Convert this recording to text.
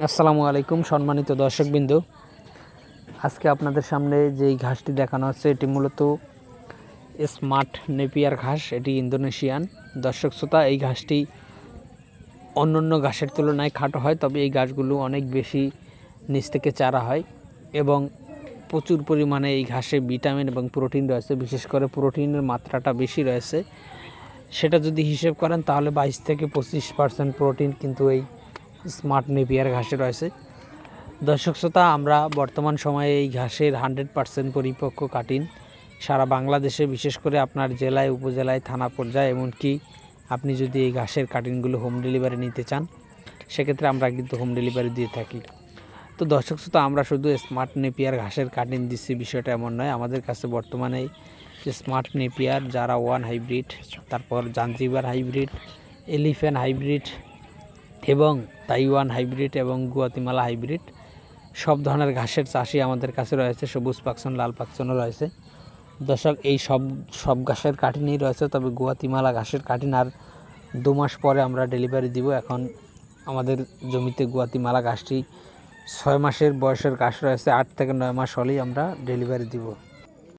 আসসালামু আলাইকুম, সম্মানিত দর্শকবৃন্দ। আজকে আপনাদের সামনে যেই ঘাসটি দেখানো হচ্ছে, এটি মূলত স্মার্ট নেপিয়ার ঘাস, এটি ইন্দোনেশিয়ান। দর্শক শ্রোতা, এই ঘাসটি অন্য অন্য ঘাসের তুলনায় খাটো হয়, তবে এই ঘাসগুলো অনেক বেশি নিচ থেকে চারা হয় এবং প্রচুর পরিমাণে এই ঘাসে ভিটামিন এবং প্রোটিন রয়েছে। বিশেষ করে প্রোটিনের মাত্রাটা বেশি রয়েছে। সেটা যদি হিসেব করেন, তাহলে বাইশ থেকে পঁচিশ পার্সেন্ট প্রোটিন কিন্তু এই স্মার্ট নেপিয়ার ঘাসে রয়েছে। দর্শক শ্রোতা, আমরা বর্তমান সময়ে এই ঘাসের হান্ড্রেড পার্সেন্ট পরিপক্ক কাটিন। সারা বাংলাদেশে, বিশেষ করে আপনার জেলায়, উপজেলায়, থানা পর্যায়ে, এমনকি আপনি যদি এই ঘাসের কাটিনগুলো হোম ডেলিভারি নিতে চান, সেক্ষেত্রে আমরা কিন্তু হোম ডেলিভারি দিয়ে থাকি। তো দর্শক শ্রোতা, আমরা শুধু স্মার্ট নেপিয়ার ঘাসের কাটিং দিচ্ছি, বিষয়টা এমন নয়। আমাদের কাছে বর্তমানে স্মার্ট নেপিয়ার যারা ওয়ান হাইব্রিড, তারপর জাঞ্জিবার হাইব্রিড, এলিফ্যান্ট হাইব্রিড এবং তাইওয়ান হাইব্রিড এবং গুয়াতিমালা হাইব্রিড, সব ধরনের ঘাসের চাষই আমাদের কাছে রয়েছে, সবুজ পাকসন, লাল পাকসনও রয়েছে। দর্শক, এই সব সব ঘাসের কাঠিনই রয়েছে, তবে গুয়াতিমালা ঘাসের কাঠিন আর দু মাস পরে আমরা ডেলিভারি দিব। এখন আমাদের জমিতে গুয়াতিমালা ঘাসটি ছয় মাসের বয়সের ঘাস রয়েছে, আট থেকে নয় মাস হলেই আমরা ডেলিভারি দিব।